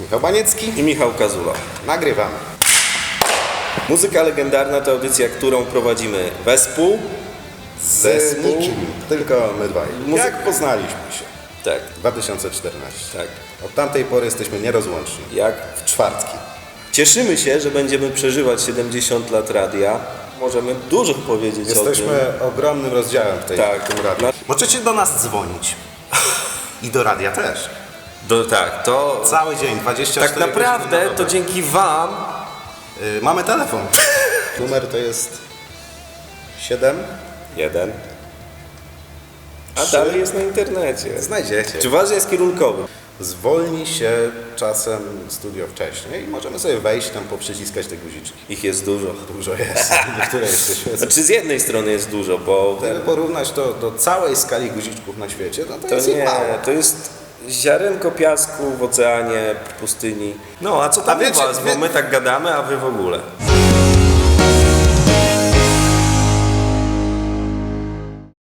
Michał Baniecki. i Michał Kazula. Nagrywamy. Muzyka legendarna to audycja, którą prowadzimy wespół. Z Zespół. nikim, tylko my dwaj. Jak poznaliśmy się? Tak, 2014. tak. Od tamtej pory jesteśmy nierozłączni. Jak W czwartki. cieszymy się, że będziemy przeżywać 70 lat radia. Możemy dużo powiedzieć o tym. Jesteśmy ogromnym rozdziałem w, tej, Tak. w tym radiu. Możecie do nas dzwonić. I do radia też. Do, tak, to Cały dzień, 24 tak naprawdę godziny na to dobę. dzięki Wam Y, Mamy telefon. Numer to jest 7. jeden, a Trzy. dalej jest na internecie. Znajdziecie. Czy ważny jest kierunkowy? Zwolni się czasem studio wcześniej i możemy sobie wejść tam, poprzyciskać te guziczki. Ich jest dużo. Dużo jest. Niektóre. Znaczy z jednej strony jest dużo, bo Gdyby porównać to do całej skali guziczków na świecie, no to, to jest ich nie, mało. to jest ziarenko piasku w oceanie, w pustyni. No a co tam A wiecie- u was? Bo my tak gadamy, a wy w ogóle.